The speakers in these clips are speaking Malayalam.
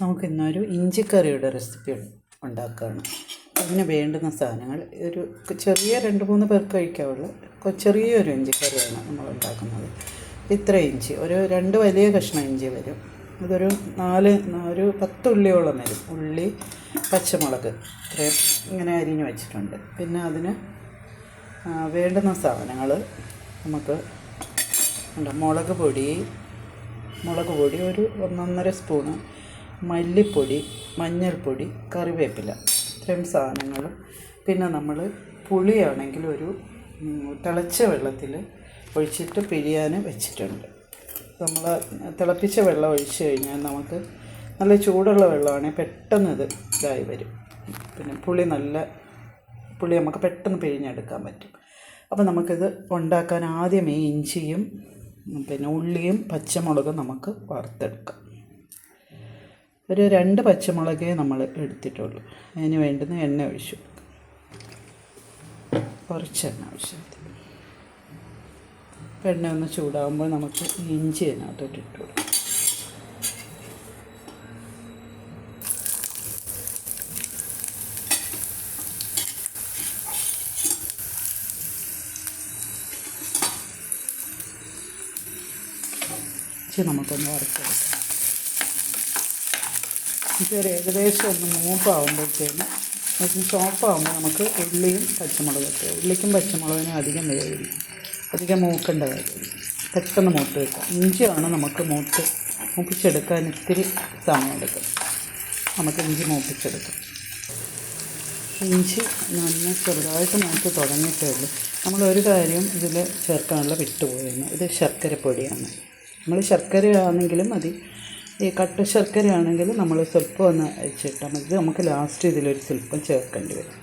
നമുക്ക് ഇന്നൊരു ഇഞ്ചിക്കറിയുടെ റെസിപ്പി ഉണ്ടാക്കുകയാണ് അതിന് വേണ്ടുന്ന സാധനങ്ങൾ ഒരു ചെറിയ രണ്ട് മൂന്ന് പേർക്ക് കഴിക്കാവുള്ള ചെറിയൊരു ഇഞ്ചിക്കറിയാണ് നമ്മൾ ഉണ്ടാക്കുന്നത്. ഇത്ര ഇഞ്ചി ഒരു രണ്ട് വലിയ കഷ്ണം ഇഞ്ചി വരും. അതൊരു നാല് ഒരു പത്ത് ഉള്ളിയോളം വരും. ഉള്ളി പച്ചമുളക് ഇത്രയും ഇങ്ങനെ അരിഞ്ഞ് വെച്ചിട്ടുണ്ട്. പിന്നെ അതിന് വേണ്ടുന്ന സാധനങ്ങൾ നമുക്ക് മുളക് പൊടി മുളക് പൊടി ഒരു ഒന്നൊന്നര സ്പൂണ് മല്ലിപ്പൊടി മഞ്ഞൾപ്പൊടി കറിവേപ്പില ഇത്രയും സാധനങ്ങളും. പിന്നെ നമ്മൾ പുളിയാണെങ്കിൽ ഒരു തിളച്ച വെള്ളത്തിൽ ഒഴിച്ചിട്ട് പിഴിയാൻ വെച്ചിട്ടുണ്ട്. നമ്മൾ തിളപ്പിച്ച വെള്ളം ഒഴിച്ച് കഴിഞ്ഞാൽ നമുക്ക് നല്ല ചൂടുള്ള വെള്ളമാണെങ്കിൽ പെട്ടെന്ന് ഇത് ഇതായി വരും. പിന്നെ പുളി നല്ല പുളി നമുക്ക് പെട്ടെന്ന് പിഴിഞ്ഞെടുക്കാൻ പറ്റും. അപ്പോൾ നമുക്കിത് ഉണ്ടാക്കാൻ ആദ്യമേ ഇഞ്ചിയും പിന്നെ ഉള്ളിയും പച്ചമുളകും നമുക്ക് വറുത്തെടുക്കാം. ഒരു രണ്ട് പച്ചമുളകേ നമ്മൾ എടുത്തിട്ടുള്ളൂ. അതിന് വേണ്ടുന്ന എണ്ണ ഒഴിച്ചു കുറച്ച് എണ്ണ ആവശ്യം എണ്ണ ഒന്ന് ചൂടാകുമ്പോൾ നമുക്ക് ഇഞ്ചി അതിനകത്തോട്ട് ഇട്ടു ഇഞ്ചി നമുക്കൊന്ന് വറുത്തെടുക്കാം. ഇതൊരു ഏകദേശം ഒന്ന് മൂപ്പാകുമ്പോഴത്തേന് ഒന്ന് ചോപ്പാകുമ്പോൾ നമുക്ക് ഉള്ളിയും പച്ചമുളകൊക്കെ ഉള്ളിക്കും പച്ചമുളകിനും അധികം വേവില്ല. അധികം മൂക്കേണ്ട കാര്യമില്ല പെട്ടെന്ന് മൂത്ത് വെക്കാം ഇഞ്ചിയാണ് നമുക്ക് മൂത്ത് മൂപ്പിച്ചെടുക്കാൻ ഇത്തിരി സമയമെടുക്കും. നമുക്ക് ഇഞ്ചി മൂപ്പിച്ചെടുക്കാം. ഇഞ്ചി നന്ന ചെറുതായിട്ട് മൂത്ത് തുടങ്ങിയിട്ടേ ഉള്ളൂ. നമ്മളൊരു കാര്യം ഇതിൽ ചേർക്കാനുള്ള വിട്ടുപോയിരുന്നു ഇത് ശർക്കരപ്പൊടിയാണ്. നമ്മൾ ശർക്കര ആണെങ്കിലും മതി. ഈ കട്ട ശർക്കര ആണെങ്കിൽ നമ്മൾ സ്വല്പം ഒന്ന് അയച്ചിട്ടാൽ മതി. നമുക്ക് ലാസ്റ്റ് ഇതിലൊരു സ്വല്പം ചേർക്കേണ്ടി വരും.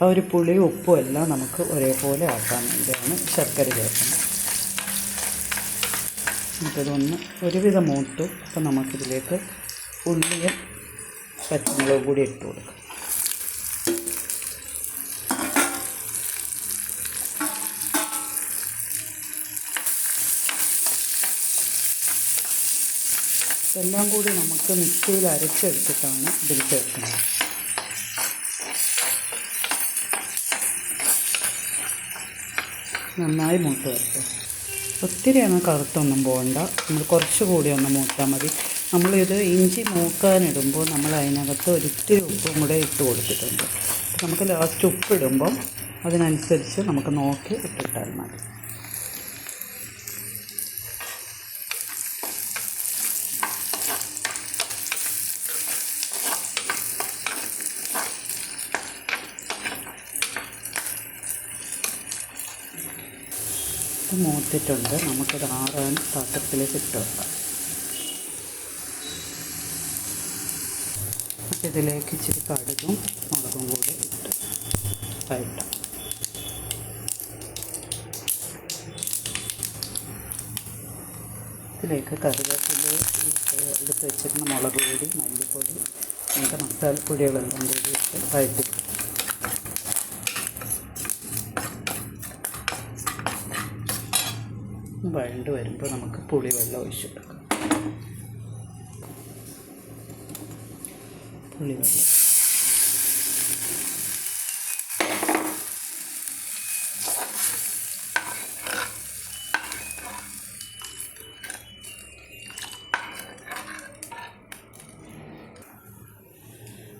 ആ ഒരു പുളിയും ഉപ്പും എല്ലാം നമുക്ക് ഒരേപോലെ ആക്കാൻ വേണ്ടിയാണ് ശർക്കര ചേർക്കുന്നത്. നമുക്കിതൊന്ന് ഒരുവിധം മൂത്തു അപ്പോൾ നമുക്കിതിലേക്ക് ഉള്ളിയും പച്ചമുളകും കൂടി ഇട്ട് കൊടുക്കാം. എല്ലാം കൂടി നമുക്ക് മിക്സിയിൽ അരച്ചെടുത്തിട്ടാണ് ഇതിൽ ചേർക്കുന്നത്. നന്നായി മൂത്ത് വരട്ടെ. ഒത്തിരി അങ്ങ് കറുത്തൊന്നും പോകണ്ട. നമ്മൾ കുറച്ച് കൂടി ഒന്ന് മൂത്താൽ മതി. നമ്മളിത് ഇഞ്ചി മൂക്കാനിടുമ്പോൾ നമ്മൾ അതിനകത്ത് ഒരിത്തിരി ഉപ്പും കൂടെ ഇട്ട് കൊടുത്തിട്ടുണ്ട്. നമുക്ക് ലാസ്റ്റ് ഉപ്പിടുമ്പം അതിനനുസരിച്ച് നമുക്ക് നോക്കി ഇട്ടിട്ടാൽ മതി. ഇത് മൂത്തിട്ടുണ്ട്. നമുക്കത് ആറാൻ പാത്രത്തിലേക്ക് ഇട്ട് ഇതിലേക്ക് ഇച്ചിരി കടുകും മുളകും കൂടി ഇട്ട് വഴറ്റാം ഇതിലേക്ക് കറിവേപ്പില എടുത്ത് വെച്ചിരുന്ന മുളക് പൊടി മല്ലിപ്പൊടി അങ്ങനത്തെ മസാലപ്പൊടികളെല്ലാം കൂടി ഇട്ട് വഴറ്റി വഴണ്ട് വരുമ്പോൾ നമുക്ക് പുളിവെള്ളം ഒഴിച്ച് കൊടുക്കാം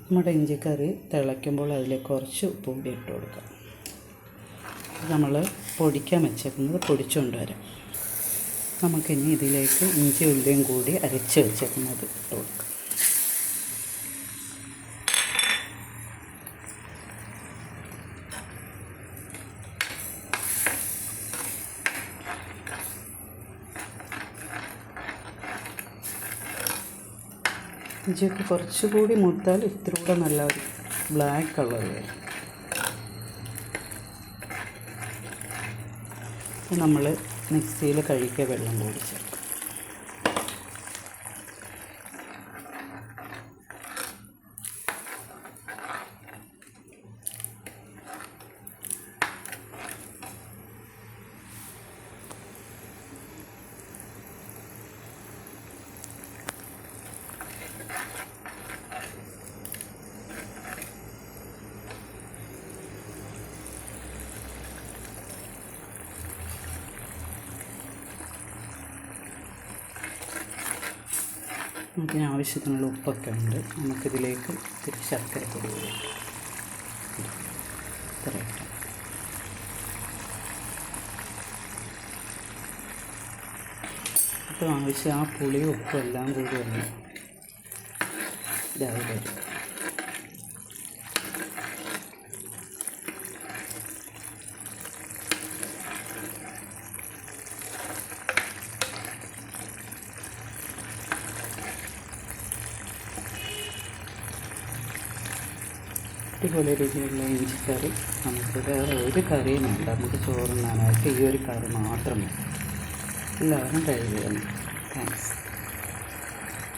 നമ്മുടെ ഇഞ്ചിക്കറി തിളയ്ക്കുമ്പോൾ അതിലേക്ക് കുറച്ച് ഉപ്പ് കൂടി ഇട്ട് കൊടുക്കാം. നമ്മൾ പൊടിക്കാൻ വെച്ചേക്കുന്നത് പൊടിച്ചുകൊണ്ട് വരാം. നമുക്കിനി ഇതിലേക്ക് ഇഞ്ചി ഉള്ളിയും കൂടി അരച്ച് വെച്ചേക്കുന്നത് ഇട്ട് കൊടുക്കാം. ഇഞ്ചിയൊക്കെ കുറച്ചുകൂടി മുത്താൽ ഇത്ര കൂടെ നല്ല ഒരു ബ്ലാക്ക് കളർ വരും നമ്മൾ മിക്സിയിൽ കഴുകിയ വെള്ളം കൂടി ചേർക്കും. നമുക്കിന് ആവശ്യത്തിനുള്ള ഉപ്പൊക്കെ ഉണ്ട്. നമുക്കിതിലേക്ക് ഇത്തിരി ശർക്കര പൊടി ഇപ്പം ആവശ്യം ആ പുളിയും ഉപ്പും എല്ലാം കൂടി ഒന്ന് ഇതായി വരും. അടിപൊളി രുചിയുള്ള ഇഞ്ചിക്കറി. നമുക്ക് വേറെ ഒരു കറിയും വേണ്ട. നമുക്ക് ചോറുണ്ണാനായിട്ട് ഈ ഒരു കറി മാത്രം മതി. എല്ലാവരും ട്രൈ താങ്ക്സ്